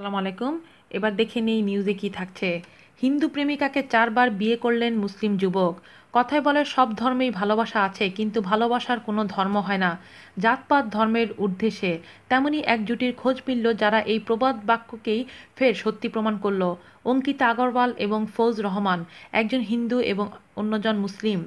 আসসালামু আলাইকুম। এবার দেখে নেই নিউজে কি থাকছে। হিন্দু প্রেমিকাকে চারবার বিয়ে করলেন মুসলিম যুবক। কথায় বলে সব ধর্মেই ভালোবাসা আছে, কিন্তু ভালোবাসার কোনো ধর্ম হয় না। জাতপাত ধর্মের ঊর্ধ্বে তেমনি এক জুটির খোঁজ মিলল যারা এই প্রবাদ বাক্যকেই ফের সত্যি প্রমাণ করল। অঙ্কিতা আগরওয়াল এবং ফৌজ রহমান, একজন হিন্দু এবং অন্যজন মুসলিম।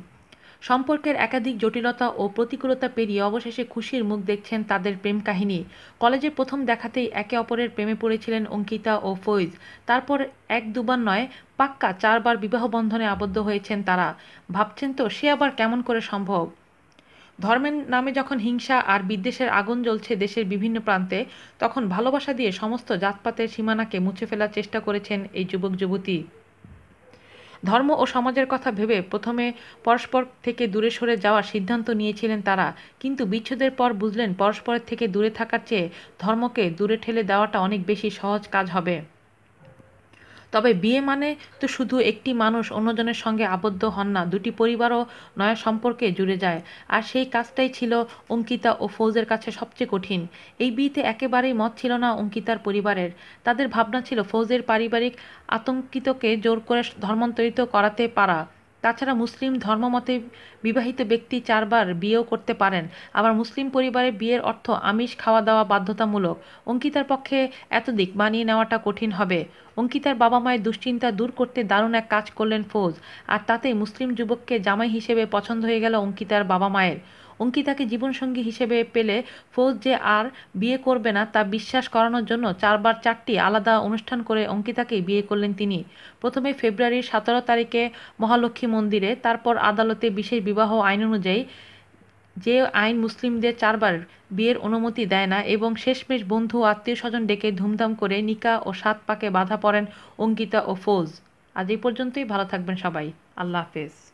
সম্পর্কের একাধিক জটিলতা ও প্রতিকূলতা পেরিয়ে অবশেষে খুশির মুখ দেখছেন তাদের প্রেম কাহিনী। কলেজে প্রথম দেখাতেই একে অপরের প্রেমে পড়েছিলেন অঙ্কিতা ও ফৈজ। তারপর এক দুবার নয়, পাক্কা চারবার বিবাহ বন্ধনে আবদ্ধ হয়েছেন তারা। ভাবছেন তো, সে আবার কেমন করে সম্ভব? ধর্মের নামে যখন হিংসা আর বিদ্বেষের আগুন জ্বলছে দেশের বিভিন্ন প্রান্তে, তখন ভালোবাসা দিয়ে সমস্ত জাতপাতের সীমানাকে মুছে ফেলার চেষ্টা করেছেন এই যুবক যুবতী ধর্ম ও সমাজের কথা ভেবে প্রথমে পরস্পর থেকে দূরে সরে যাওয়ার সিদ্ধান্ত নিয়েছিলেন তারা। কিন্তু বিচ্ছেদের পর বুঝলেন, পরস্পরের থেকে দূরে থাকার চেয়ে ধর্মকে দূরে ঠেলে দেওয়াটা অনেক বেশি সহজ কাজ হবে। তবে বিয়ে মানে তো শুধু একটি মানুষ অন্যজনের সঙ্গে আবদ্ধ হন না, দুটি পরিবারও নয়া সম্পর্কে জুড়ে যায়। আর সেই কাজটাই ছিল অঙ্কিতা ও ফৌজের কাছে সবচেয়ে কঠিন। এই বিয়েতে একেবারেই মত ছিল না অঙ্কিতার পরিবারের। তাদের ভাবনা ছিল ফৌজের পারিবারিক আতঙ্কিতকে জোর করে ধর্মান্তরিত করাতে পারা। তাছাড়া মুসলিম ধর্মমতে বিবাহিত ব্যক্তি চারবার বিয়েও করতে পারেন। আবার মুসলিম পরিবারে বিয়ের অর্থ আমিষ খাওয়া দাওয়া বাধ্যতামূলক। অঙ্কিতার পক্ষে এত দিক মানিয়ে নেওয়াটা কঠিন হবে। অঙ্কিতার বাবা মায়ের দুশ্চিন্তা দূর করতে দারুণ এক কাজ করলেন ফৌজ। আর তাতে মুসলিম যুবককে জামাই হিসেবে পছন্দ হয়ে গেল অঙ্কিতার বাবা মায়ের অঙ্কিতাকে জীবনসঙ্গী হিসেবে পেলে ফৌজ যে আর বিয়ে করবে না তা বিশ্বাস করানোর জন্য চারবার চারটি আলাদা অনুষ্ঠান করে অঙ্কিতাকেই বিয়ে করলেন তিনি। প্রথমে ফেব্রুয়ারির সতেরো তারিখে মহালক্ষ্মী মন্দিরে, তারপর আদালতে বিশেষ বিবাহ আইন অনুযায়ী যে আইন মুসলিমদের চারবার বিয়ের অনুমতি দেয় না এবং শেষমেশ বন্ধু আত্মীয় স্বজন ডেকে ধুমধাম করে নিকা ও সাত পাকে বাধা পড়েন অঙ্কিতা ও ফৌজ। আজ এই পর্যন্তই, ভালো থাকবেন সবাই। আল্লাহ হাফেজ।